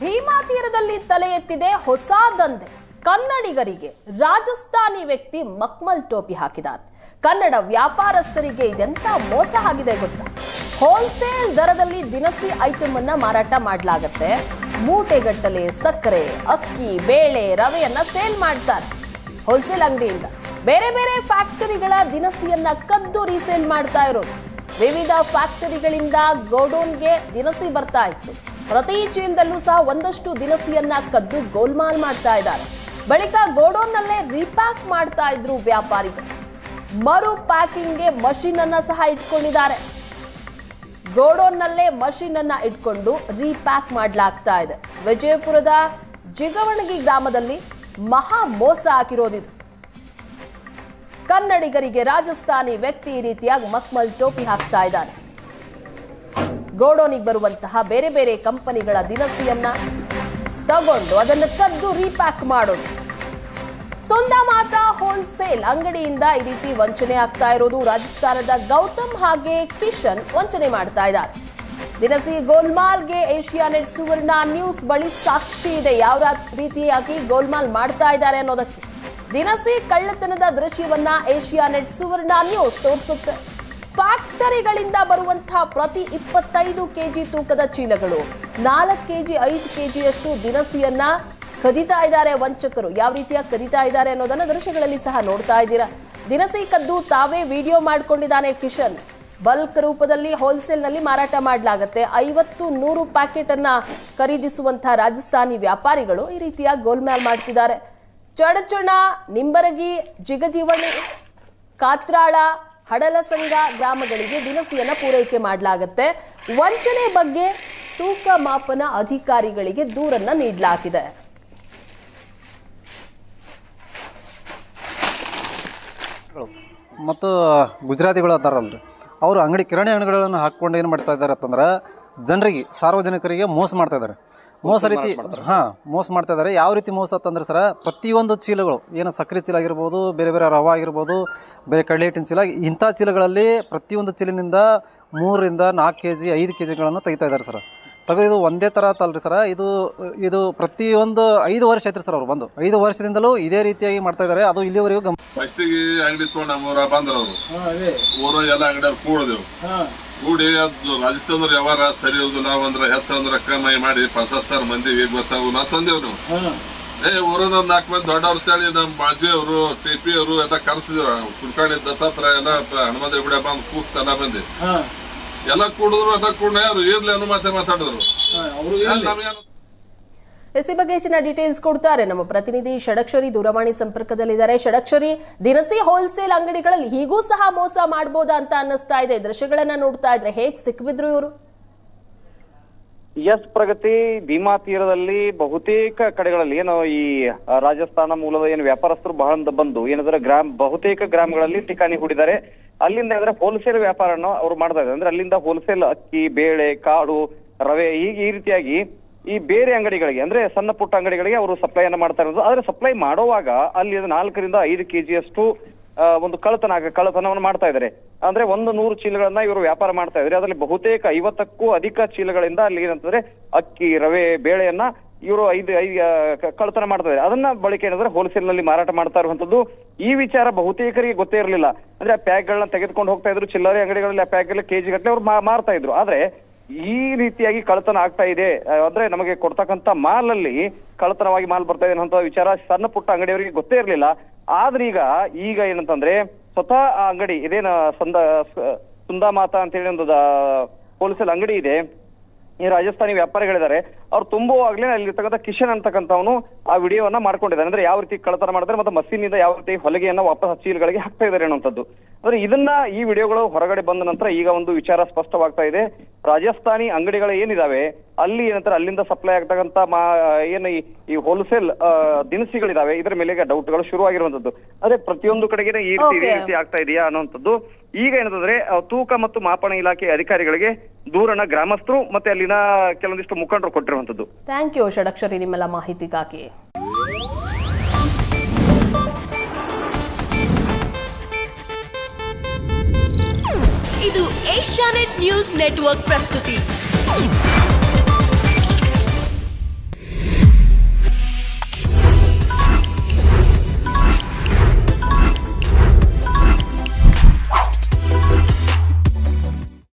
ಭೀಮಾ ತೀರದಲ್ಲಿ ತಲೆ ಎತ್ತಿದೆ ಹೊಸ ದಂಧೆ. ಕನ್ನಡಿಗರಿಗೆ ರಾಜಸ್ಥಾನಿ ವ್ಯಕ್ತಿ ಮಕ್ಮಲ್ ಟೋಪಿ ಹಾಕಿದಾನೆ. ಕನ್ನಡ ವ್ಯಾಪಾರಸ್ಥರಿಗೆ ಇದೆಂತ ಮೋಸ ಆಗಿದೆ ಗೊತ್ತಾ? ಹೋಲ್ಸೇಲ್ ದರದಲ್ಲಿ ದಿನಸಿ ಐಟಮ್ ಅನ್ನ ಮಾರಾಟ ಮಾಡಲಾಗತ್ತೆ. ಮೂಟೆಗಟ್ಟಲೆ ಸಕ್ಕರೆ, ಅಕ್ಕಿ, ಬೇಳೆ, ರವೆಯನ್ನ ಸೇಲ್ ಮಾಡ್ತಾರೆ. ಹೋಲ್ಸೇಲ್ ಅಂಗಡಿಯಿಂದ ಬೇರೆ ಬೇರೆ ಫ್ಯಾಕ್ಟರಿಗಳ ದಿನಸಿಯನ್ನ ಕದ್ದು ರೀಸೇಲ್ ಮಾಡ್ತಾ ಇರೋದು. ವಿವಿಧ ಫ್ಯಾಕ್ಟರಿಗಳಿಂದ ಗೋಡೌನ್ಗೆ ದಿನಸಿ ಬರ್ತಾ ಇತ್ತು. ಪ್ರತಿ ಚೀನ್ದಲ್ಲೂ ಸಹ ಒಂದಷ್ಟು ದಿನಸಿಯನ್ನ ಕದ್ದು ಗೋಲ್ಮಾಲ್ ಮಾಡ್ತಾ ಇದ್ದಾರೆ. ಬಳಿಕ ಗೋಡೌನ್ನಲ್ಲೇ ರೀಪ್ಯಾಕ್ ಮಾಡ್ತಾ ಇದ್ರು ವ್ಯಾಪಾರಿಗಳು. ಮರು ಪ್ಯಾಕಿಂಗ್ಗೆ ಮಷಿನ್ ಅನ್ನ ಸಹ ಇಟ್ಕೊಂಡಿದ್ದಾರೆ. ಗೋಡೌನ್ನಲ್ಲೇ ಮಷಿನ್ ಅನ್ನ ಇಟ್ಕೊಂಡು ರೀಪ್ಯಾಕ್ ಮಾಡಲಾಗ್ತಾ ಇದೆ. ವಿಜಯಪುರದ ಜಿಗವಣಗಿ ಗ್ರಾಮದಲ್ಲಿ ಮಹಾ ಮೋಸ ಹಾಕಿರೋದಿದು. ಕನ್ನಡಿಗರಿಗೆ ರಾಜಸ್ಥಾನಿ ವ್ಯಕ್ತಿ ಈ ರೀತಿಯಾಗಿ ಮಕ್ಮಲ್ ಟೋಪಿ ಹಾಕ್ತಾ ಇದ್ದಾನೆ. ಗೋಡೌನಿಗೆ ಬರುವಂತಹ ಬೇರೆ ಬೇರೆ ಕಂಪನಿಗಳ ದಿನಸಿಯನ್ನ ತಗೊಂಡು ಅದನ್ನು ಕದ್ದು ರೀಪ್ಯಾಕ್ ಮಾಡೋದು. ಮಾತಾ ಹೋಲ್ಸೇಲ್ ಅಂಗಡಿಯಿಂದ ಈ ರೀತಿ ವಂಚನೆ ಆಗ್ತಾ ಇರೋದು ರಾಜಸ್ಥಾನದ ಗೌತಮ್ ಹಾಗೆ ಕಿಶನ್ ವಂಚನೆ ಮಾಡ್ತಾ ಇದ್ದಾರೆ. ದಿನಸಿ ಗೋಲ್ಮಾಲ್ಗೆ ಏಷ್ಯಾ ನೆಟ್ ಸುವರ್ಣ ನ್ಯೂಸ್ ಬಳಿ ಸಾಕ್ಷಿ ಇದೆ. ಯಾವ ರೀತಿಯಾಗಿ ಗೋಲ್ಮಾಲ್ ಮಾಡ್ತಾ ಇದ್ದಾರೆ ಅನ್ನೋದಕ್ಕೆ. ದಿನಸಿ ಕಳ್ಳತನದ ದೃಶ್ಯವನ್ನ ಏಷ್ಯಾ ನೆಟ್ ಸುವರ್ಣ ನ್ಯೂಸ್ ತೋರಿಸುತ್ತೆ. ಫ್ಯಾಕ್ಟರಿಗಳಿಂದ ಬರುವಂತಹ ಪ್ರತಿ ಇಪ್ಪತ್ತೈದು ಕೆಜಿ ತೂಕದ ಚೀಲಗಳು. ನಾಲ್ಕು ಕೆಜಿ, ಐದು ಕೆಜಿಯಷ್ಟು ದಿನಸಿಯನ್ನ ಕದಿತಾ ಇದ್ದಾರೆ ವಂಚಕರು. ಯಾವ ರೀತಿಯ ಕದಿತಾ ಇದ್ದಾರೆ ಅನ್ನೋದನ್ನ ದೃಶ್ಯಗಳಲ್ಲಿ ಸಹ ನೋಡ್ತಾ ಇದ್ದೀರಾ. ದಿನಸಿ ಕದ್ದು ತಾವೇ ವಿಡಿಯೋ ಮಾಡ್ಕೊಂಡಿದ್ದಾನೆ ಕಿಶನ್. ಬಲ್ಕ್ ರೂಪದಲ್ಲಿ ಹೋಲ್ಸೇಲ್ನಲ್ಲಿ ಮಾರಾಟ ಮಾಡಲಾಗುತ್ತೆ. ಐವತ್ತು ನೂರು ಪ್ಯಾಕೆಟ್ ಅನ್ನ ಖರೀದಿಸುವಂತಹ ರಾಜಸ್ಥಾನಿ ವ್ಯಾಪಾರಿಗಳು ಈ ರೀತಿಯ ಗೋಲ್ಮ್ಯಾಲ್ ಮಾಡ್ತಿದ್ದಾರೆ. ಚಡಚಣ, ನಿಂಬರಗಿ, ಜಿಗಜೀವಣಿ, ಕಾತ್ರಾಳ ಹಡಲಸಂಗ ಗ್ರಾಮಗಳಿಗೆ ದಿನಸಿಯನ್ನು ಪೂರೈಕೆ ಮಾಡಲಾಗುತ್ತೆ. ವಂಚನೆ ಬಗ್ಗೆ ತೂಕ ಮಾಪನ ಅಧಿಕಾರಿಗಳಿಗೆ ದೂರನ್ನ ನೀಡಲಾಗಿದೆ. ಮತ್ತು ಗುಜರಾತಿಗಳು ಅದಾರಲ್ರಿ ಅವರು ಅಂಗಡಿ ಕಿರಾಣಿ ಅಂಗಡಿಗಳನ್ನು ಹಾಕ್ಕೊಂಡು ಏನು ಮಾಡ್ತಾ ಇದ್ದಾರೆ ಅಂತಂದ್ರೆ ಜನರಿಗೆ ಸಾರ್ವಜನಿಕರಿಗೆ ಮೋಸ ಮಾಡ್ತಾ ಇದ್ದಾರೆ. ಮೋಸ ರೀತಿ ಹಾಂ ಮೋಸ ಮಾಡ್ತಾ ಇದ್ದಾರೆ. ಯಾವ ರೀತಿ ಮೋಸ ಅಂತಂದ್ರೆ ಸರ ಪ್ರತಿಯೊಂದು ಚೀಲಗಳು ಏನು ಸಕ್ಕರೆ ಚೀಲ ಆಗಿರ್ಬೋದು ಬೇರೆ ಬೇರೆ ರವ ಆಗಿರ್ಬೋದು ಬೇರೆ ಕಡಲೆ ಹಿಟ್ಟಿನ ಚೀಲ ಇಂಥ ಚೀಲಗಳಲ್ಲಿ ಪ್ರತಿಯೊಂದು ಚೀಲಿನಿಂದ ಮೂರರಿಂದ ನಾಲ್ಕು ಕೆ ಜಿ ಐದು ಕೆ ಜಿಗಳನ್ನು ತೆಗಿತಾ ಇದ್ದಾರೆ ಸರ್. ಇದು ಒಂದೇ ಥರ ತಲ್ರಿ ಸರ. ಇದು ಇದು ಪ್ರತಿಯೊಂದು ಐದು ವರ್ಷ ಐತ್ರಿ ಸರ್ ಅವರು ಬಂದು. ಐದು ವರ್ಷದಿಂದಲೂ ಇದೇ ರೀತಿಯಾಗಿ ಮಾಡ್ತಾ ಇದ್ದಾರೆ. ಅದು ಇಲ್ಲಿವರೆಗೂ ಗಮನ ಫಸ್ಟಿಗೆ ಅಂಗಡಿ ತೊಗೊಂಡು ನಮ್ಮೂರ ಬಂದ್ರ ಅವರು. ಊರ ಎಲ್ಲ ಅಂಗಡಿಯವ್ರು ಕೂಡಿದೆವು. ಕೂಡಿ ಅದು ರಾಜಸ್ಥಾನದ ವ್ಯವಹಾರ ಸರಿ ಇರುದಿಲ್ಲ ಅಂದ್ರೆ ಹೆಚ್ಚ ರೊಕ್ಕ ಕಮ್ಮಿ ಮಾಡಿ ಪ್ರಶಸ್ತಾರ ಮಂದಿ ಗೊತ್ತಾಗು ನಾ ತಂದೇವ್ ನೀವು ಏ ಊರದ ಒಂದ್ ನಾಲ್ಕು ಮಂದಿ ದೊಡ್ಡವ್ರ ತಳಿ ನಮ್ ಬಾಜಿ ಅವರು ಟಿ ಪಿ ಅವರು ಎಲ್ಲ ಕರ್ಸಿದ್ರು. ಕುಡ್ಕಾಣಿ ದತ್ತಾತ್ರ ಎಲ್ಲ ಹನುಮಂದ್ರ ಗುಡಿ ಬಂದ್ ಕೂಗ್ತಾನ ಬಂದಿ ಎಲ್ಲ ಕೂಡಿದ್ರು ಅದ ಕೂಡ ಅವ್ರು ಇರ್ಲಿ ಅನ್ನೋ ಮಾತೆ ಮಾತಾಡಿದ್ರು ನಮ್ಗೇನು ಎಸ್ ಬಗ್ಗೆ ಹೆಚ್ಚಿನ ಡೀಟೇಲ್ಸ್ ಕೊಡ್ತಾರೆ. ನಮ್ಮ ಪ್ರತಿನಿಧಿ ಷಡಕ್ಷರಿ ದೂರವಾಣಿ ಸಂಪರ್ಕದಲ್ಲಿದ್ದಾರೆ. ಷಡಕ್ಷರಿ ದಿನಸಿ ಹೋಲ್ಸೇಲ್ ಅಂಗಡಿಗಳಲ್ಲಿ ಹೀಗೂ ಸಹ ಮೋಸ ಮಾಡಬಹುದಾ ಅಂತ ಅನ್ನಿಸ್ತಾ ಇದೆ. ದೃಶ್ಯಗಳನ್ನ ನೋಡ್ತಾ ಇದ್ರೆ ಹೇಗ್ ಸಿಕ್ಬಿದ್ರು ಇವರು? ಎಸ್ ಪ್ರಗತಿ, ಭೀಮಾ ತೀರದಲ್ಲಿ ಬಹುತೇಕ ಕಡೆಗಳಲ್ಲಿ ಏನು ಈ ರಾಜಸ್ಥಾನ ಮೂಲದ ಏನು ವ್ಯಾಪಾರಸ್ಥರು ಬಹಳ ಬಂದು, ಏನಂದ್ರೆ ಗ್ರಾಮ, ಬಹುತೇಕ ಗ್ರಾಮಗಳಲ್ಲಿ ಠಿಕಾಣಿ ಹೂಡಿದ್ದಾರೆ. ಅಲ್ಲಿಂದ ಅಂದ್ರೆ ಹೋಲ್ಸೇಲ್ ವ್ಯಾಪಾರನ ಅವ್ರು ಮಾಡ್ತಾ ಇದ್ದಾರೆ. ಅಂದ್ರೆ ಅಲ್ಲಿಂದ ಹೋಲ್ಸೇಲ್ ಅಕ್ಕಿ, ಬೇಳೆ ಕಾಳು ರವೆ, ಹೀಗೆ ಈ ರೀತಿಯಾಗಿ ಈ ಬೇರೆ ಅಂಗಡಿಗಳಿಗೆ, ಅಂದ್ರೆ ಸಣ್ಣ ಪುಟ್ಟ ಅಂಗಡಿಗಳಿಗೆ ಅವರು ಸಪ್ಲೈ ಅನ್ನ ಮಾಡ್ತಾ ಇರೋದು. ಆದ್ರೆ ಸಪ್ಲೈ ಮಾಡುವಾಗ ಅಲ್ಲಿ ನಾಲ್ಕರಿಂದ ಐದು ಕೆಜಿಯಷ್ಟು ಒಂದು ಕಳ್ಳತನ ಕಳ್ಳತನವನ್ನು ಮಾಡ್ತಾ ಇದ್ದಾರೆ. ಅಂದ್ರೆ ಒಂದು ನೂರು ಚೀಲಗಳನ್ನ ಇವರು ವ್ಯಾಪಾರ ಮಾಡ್ತಾ ಇದ್ದಾರೆ. ಅದರಲ್ಲಿ ಬಹುತೇಕ ಐವತ್ತಕ್ಕೂ ಅಧಿಕ ಚೀಲಗಳಿಂದ ಅಲ್ಲಿ ಏನಂತಂದ್ರೆ ಅಕ್ಕಿ, ರವೆ, ಬೇಳೆಯನ್ನ ಇವರು ಐದು ಐದು ಕಳ್ಳತನ ಮಾಡ್ತಾ ಇದ್ದಾರೆ. ಅದನ್ನ ಬಳಕೆ ಏನಂದ್ರೆ ಹೋಲ್ಸೇಲ್ನಲ್ಲಿ ಮಾರಾಟ ಮಾಡ್ತಾ ಇರುವಂತದ್ದು ಈ ವಿಚಾರ ಬಹುತೇಕರಿಗೆ ಗೊತ್ತೇ ಇರಲಿಲ್ಲ. ಅಂದ್ರೆ ಆ ಪ್ಯಾಕ್ ಗಳನ್ನ ತೆಗೆದುಕೊಂಡು ಹೋಗ್ತಾ ಇದ್ರು. ಚಿಲ್ಲರೆ ಅಂಗಡಿಗಳಲ್ಲಿ ಆ ಪ್ಯಾಕ್ ಎಲ್ಲ ಕೆಜಿ ಗಟ್ಟಲೆ ಅವ್ರು ಮಾರ್ತಾ ಇದ್ರು. ಆದ್ರೆ ಈ ರೀತಿಯಾಗಿ ಕಳ್ಳತನ ಆಗ್ತಾ ಇದೆ. ಅಂದ್ರೆ ನಮಗೆ ಕೊಡ್ತಕ್ಕಂತ ಮಾಲ್ ಅಲ್ಲಿ ಕಳ್ಳತನವಾಗಿ ಮಾಲ್ ಬರ್ತಾ ಇದೆ ಅನ್ನೋ ವಿಚಾರ ಸಣ್ಣ ಪುಟ್ಟ ಅಂಗಡಿಯವರಿಗೆ ಗೊತ್ತೇ ಇರಲಿಲ್ಲ. ಆದ್ರೆ ಈಗ ಈಗ ಏನಂತಂದ್ರೆ ಸ್ವತಃ ಆ ಅಂಗಡಿ, ಇದೇನ ಸಂದ ಸುಂದಾ ಸುಂದಾಮಾತಾ ಅಂತ ಹೇಳಿ ಒಂದು ಹೋಲ್ಸೇಲ್ ಅಂಗಡಿ ಇದೆ. ಈ ರಾಜಸ್ಥಾನಿ ವ್ಯಾಪಾರಿಗಳಿದ್ದಾರೆ. ಅವ್ರು ತುಂಬುವಾಗ್ಲೇ ಅಲ್ಲಿರ್ತಕ್ಕಂಥ ಕಿಶನ್ ಅಂತಕ್ಕಂಥವನು ಆ ವಿಡಿಯೋವನ್ನ ಮಾಡ್ಕೊಂಡಿದ್ದಾರೆ. ಅಂದ್ರೆ ಯಾವ ರೀತಿ ಕಳತನ ಮಾಡಿದ್ರೆ ಮತ್ತೆ ಮಸೀನಿಂದ ಯಾವ ರೀತಿ ಹೊಲಿಗೆಯನ್ನ ವಾಪಸ್ ಚೀಲ್ಗಳಿಗೆ ಹಾಕ್ತಾ ಇದ್ದಾರೆ ಅನ್ನುವಂಥದ್ದು. ಅಂದ್ರೆ ಇದನ್ನ ಈ ವಿಡಿಯೋಗಳು ಹೊರಗಡೆ ಬಂದ ನಂತರ ಈಗ ಒಂದು ವಿಚಾರ ಸ್ಪಷ್ಟವಾಗ್ತಾ ಇದೆ. ರಾಜಸ್ಥಾನಿ ಅಂಗಡಿಗಳು ಏನಿದಾವೆ? ಅಲ್ಲಿ ಏನಂತಾರೆ ಅಲ್ಲಿಂದ ಸಪ್ಲೈ ಆಗ್ತಕ್ಕಂಥ ಮಾ ಏನು ಈ- ಹೋಲ್ಸೇಲ್ ದಿನಸಿಗಳಿದಾವೆ. ಇದರ ಮೇಲೆ ಈಗ ಡೌಟ್ಗಳು ಶುರುವಾಗಿರುವಂತದ್ದು ಅದೇ ಪ್ರತಿಯೊಂದು ಕಡೆಗೆ ಈ ರೀತಿ ಆಗ್ತಾ ಇದೆಯಾ ಅನ್ನುವಂಥದ್ದು. ಈಗ ಏನಂತಂದ್ರೆ ತೂಕ ಮತ್ತು ಮಾಪನ ಇಲಾಖೆ ಅಧಿಕಾರಿಗಳಿಗೆ ದೂರನ ಗ್ರಾಮಸ್ಥರು ಮತ್ತೆ ಅಲ್ಲಿನ ಕೆಲವೊಂದಿಷ್ಟು ಮುಖಂಡರು ಕೊಟ್ಟಿರುವಂತದ್ದು ಥ್ಯಾಂಕ್ ಯು ಷಡಕ್ಷರಿ ನಿಮ್ಮೆಲ್ಲ ಮಾಹಿತಿಗಾಗಿ. ಇದು ಏಷ್ಯಾನೆಟ್ ನ್ಯೂಸ್ ನೆಟ್ವರ್ಕ್ ಪ್ರಸ್ತುತಿ.